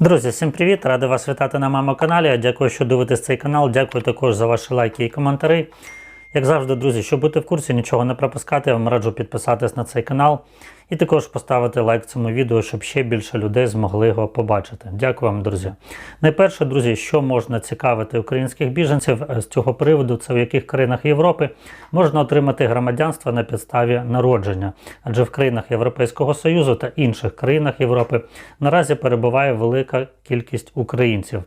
Друзі, всім привіт! Радий вас вітати на моєму каналі. Дякую, що дивитесь цей канал. Дякую також за ваші лайки і коментарі. Як завжди, друзі, щоб бути в курсі, нічого не пропускати, я вам раджу підписатись на цей канал і також поставити лайк цьому відео, щоб ще більше людей змогли його побачити. Дякую вам, друзі. Найперше, друзі, що можна цікавити українських біженців е, з цього приводу, це в яких країнах Європи можна отримати громадянство на підставі народження, адже в країнах Європейського Союзу та інших країнах Європи наразі перебуває велика кількість українців.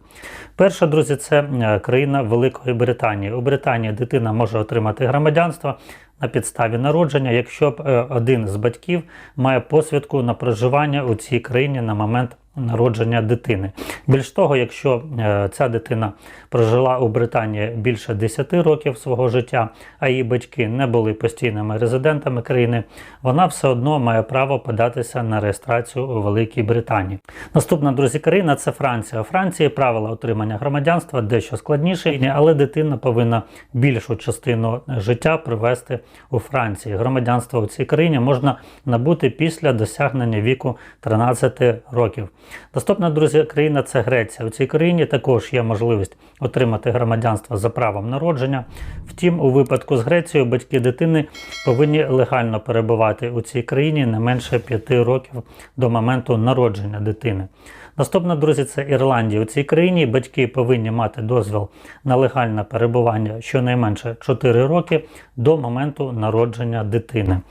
Перша, друзі, це е, країна Великої Британії. У Британії дитина може отримати громадянство на підставі народження, якщо е, один з батьків має посвідку на проживання у цій країні на момент народження дитини. Більш того, якщо е, ця дитина прожила у Британії більше 10 років свого життя, а її батьки не були постійними резидентами країни, вона все одно має право податися на реєстрацію у Великій Британії. Наступна друзі країна це Франція. У Франції правила отримання громадянства дещо складніші, але дитина повинна більшу частину життя провести у Франції. Громадянство у цій країні можна набути після досягнення віку 13 років. Наступна друзі країна це Греція. У цій країні також є можливість отримати громадянство за правом народження. Втім, у випадку з Грецією батьки дитини повинні легально перебувати у цій країні не менше 5 років до моменту народження дитини. Наступна, друзі, це Ірландія. У цій країні батьки повинні мати дозвіл на легальне перебування щонайменше 4 роки до моменту народження дитини.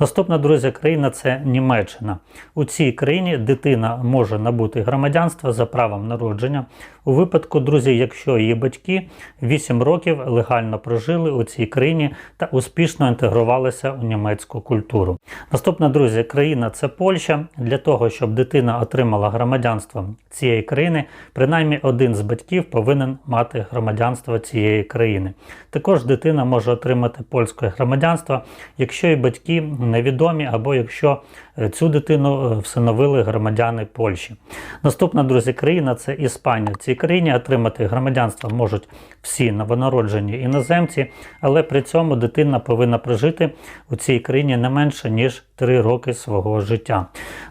Наступна, друзі, країна це Німеччина. У цій країні дитина може набути громадянство за правом народження. У випадку, друзі, якщо її батьки 8 років легально прожили у цій країні та успішно інтегрувалися у німецьку культуру. Наступна, друзі, країна це Польща. Для того, щоб дитина отримала громадянство цієї країни, принаймні один з батьків повинен мати громадянство цієї країни. Також дитина може отримати польське громадянство, якщо її батьки невідомі або якщо е, цю дитину е, всиновили громадяни Польщі. Наступна, друзі, країна це Іспанія. В цій країні отримати громадянство можуть всі новонароджені іноземці, але при цьому дитина повинна прожити у цій країні не менше ніж 3 роки свого життя.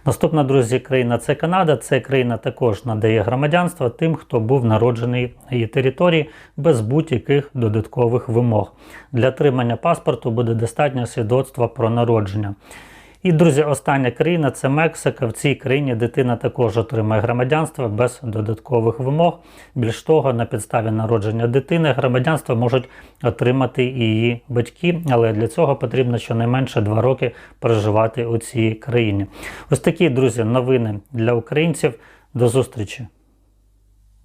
Наступна, друзі, країна це Канада. Це країна також надає громадянство тим, хто був народжений на її території без будь-яких додаткових вимог. Для отримання паспорту буде достатньо свідоцтва про народження. І, друзі, остання країна це Мексика. В цій країні дитина також отримає громадянство без додаткових вимог. Більш того, на підставі народження дитини громадянство можуть отримати і її батьки, але для цього потрібно щонайменше 2 роки проживати у цій країні. Ось такі, друзі, новини для українців. До зустрічі!